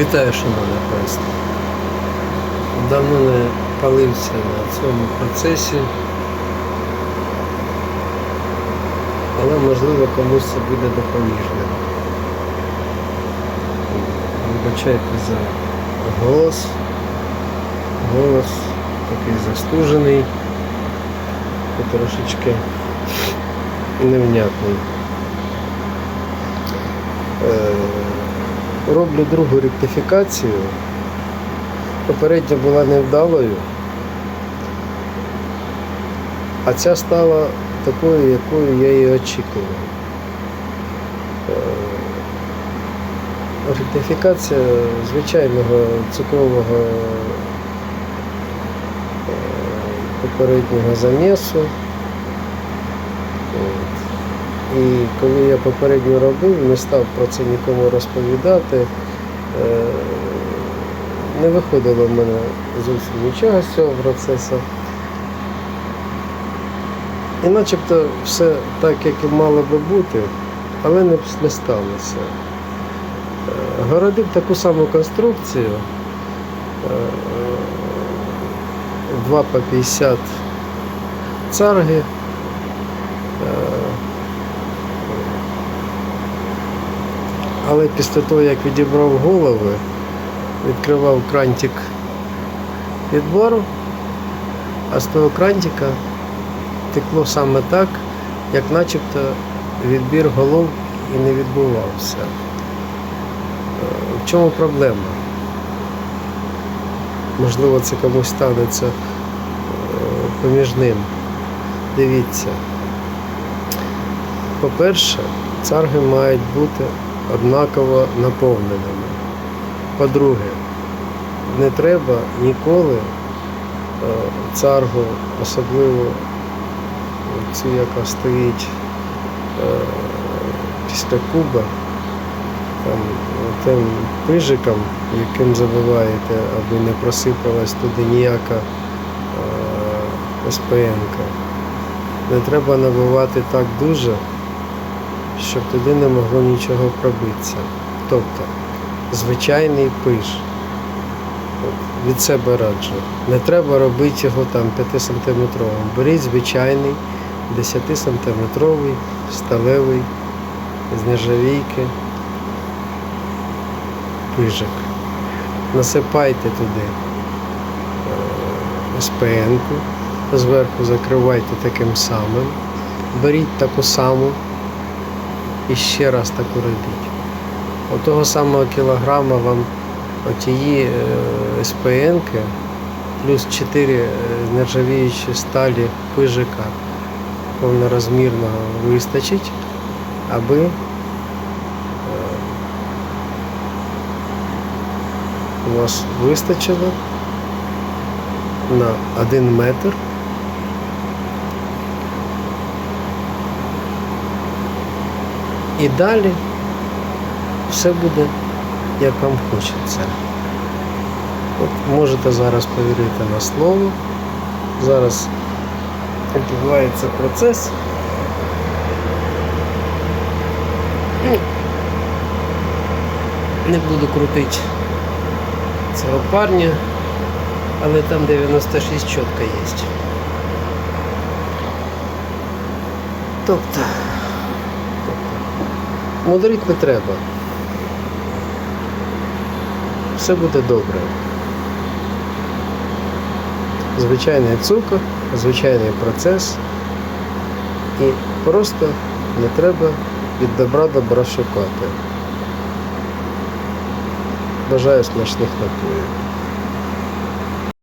Вітаю, шановне панство. Давно не палився на цьому процесі, але можливо комусь це буде допоміжним. Вибачайте за голос. Голос такий застужений трошечки невнятний. Роблю другу ректифікацію. Попередня була невдалою, а ця стала такою, якою я її очікував. Е, Ректифікація звичайного цукрового е, попереднього замісу. І коли я попередньо робив, не став про це нікому розповідати, е, не виходило в мене зовсім нічого з цього процесу. І начебто все так, як і мало би бути, але не, сталося. Е, Городив таку саму конструкцію. е, 2 по 50 царги. Але після того, як відібрав голови, відкривав крантик відбору, а з того крантика текло саме так, як начебто відбір голов і не відбувався. Е, В чому проблема? Можливо, це комусь станеться е, поміж ним. Дивіться. По-перше, царги мають бути однаково наповненими. По-друге, не треба ніколи е, царгу, особливо цю, яка стоїть е, після куба, там, тим пижиком, яким забиваєте, аби не просипалась туди ніяка е, СПН-ка. Не треба набивати так дуже, щоб туди не могло нічого пробитися. Тобто звичайний пиш. Від себе раджу. Не треба робити його там 5 сантиметровим. Беріть звичайний 10 сантиметровий сталевий з нержавійки пижик. Насипайте туди е, СПН-ку, зверху закривайте таким самим. Беріть таку саму і ще раз таку робіть. От того самого кілограма вам отії е, СПН-ки плюс 4 нержавіючі сталі пижика повнорозмірного вистачить, аби е, у вас вистачило на 1 метр І далі все буде, як вам хочеться. От можете зараз повірити на слово. Зараз відбувається процес. Ну, Не буду крутити цього парня, але там 96 чітко є. Тобто Мудрить не треба. Все буде добре. Звичайний цукор, звичайний процес. І просто не треба від добра добра шукати. Бажаю смачних напоїв.